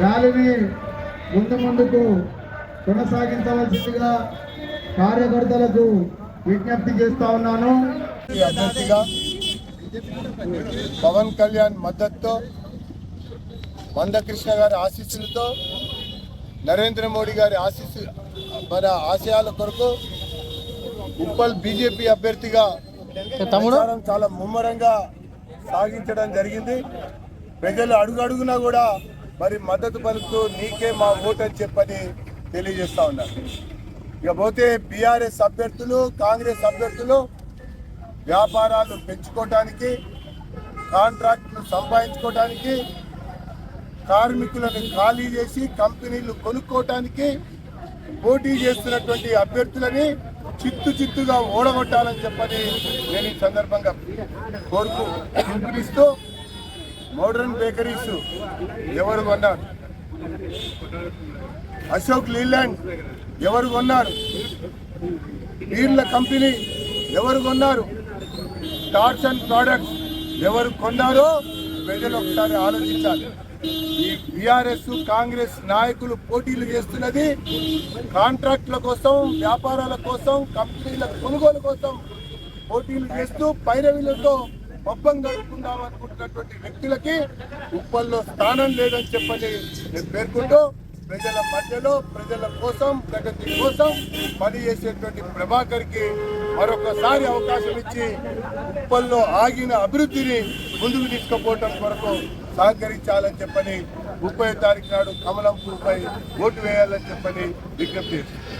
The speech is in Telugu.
ర్యాలీని ముందు ముందుకు కొనసాగించవలసిందిగా కార్యకర్తలకు విజ్ఞప్తి చేస్తా ఉన్నాను. ఈ అభ్యర్థిగా పవన్ కళ్యాణ్ మద్దతుతో మందకృష్ణ గారి ఆశీస్సులతో నరేంద్ర మోడీ గారి ఆశీస్సు మన ఆశయాల కొరకు ఉప్పల్ బీజేపీ అభ్యర్థిగా ప్రచారం చాలా ముమ్మరంగా సాగించడం జరిగింది. ప్రజలు అడుగడుగునా కూడా మరి మద్దతు పలుకుతూ నీకే మా ఓటు అని చెప్పని తెలియజేస్తా ఉన్నారు ఇకపోతే బీఆర్ఎస్ అభ్యర్థులు కాంగ్రెస్ అభ్యర్థులు వ్యాపారాలు పెంచుకోవటానికి కాంట్రాక్టులు సంపాదించుకోవటానికి కార్మికులను ఖాళీ చేసి కంపెనీలు కొనుక్కోవటానికి పోటీ చేస్తున్నటువంటి అభ్యర్థులని చిత్తు చిత్తుగా ఓడగొట్టాలని చెప్పని నేను ఈ సందర్భంగా కోరుకు పిలుపునిస్తూ మోడర్న్ బేకరీస్ ఎవరు కొన్నారు? అశోక్ లీలాండ్ ఎవరు కొన్నారు? బీర్ల కంపెనీ ఎవరు కొన్నారు? టార్చ్ అండ్ ప్రోడక్ట్స్ ఎవరు కొన్నారో ప్రజలు ఒకసారి ఆలోచించాలి. ఈ బీఆర్ఎస్ కాంగ్రెస్ నాయకులు పోటీలు చేస్తున్నది కాంట్రాక్టుల కోసం వ్యాపారాల కోసం కంపెనీల కొనుగోలు కోసం పోటీలు చేస్తూ పైరవీలతో పబ్బం గడుపుకుందాం అనుకుంటున్నటువంటి వ్యక్తులకి ఉప్పల్లో స్థానం లేదని చెప్పని నేను పేర్కొంటూ ప్రజల మధ్యలో ప్రజల కోసం ప్రగతి కోసం పనిచేసేటువంటి ప్రభాకర్కి మరొకసారి అవకాశం ఇచ్చి ఉప్పల్లో ఆగిన అభివృద్ధిని ముందుకు తీసుకుపోవటం కొరకు సహకరించాలని చెప్పని ముప్పై తారీఖు నాడు కమలంపూర్పై ఓటు వేయాలని చెప్పని విజ్ఞప్తి చేస్తున్నారు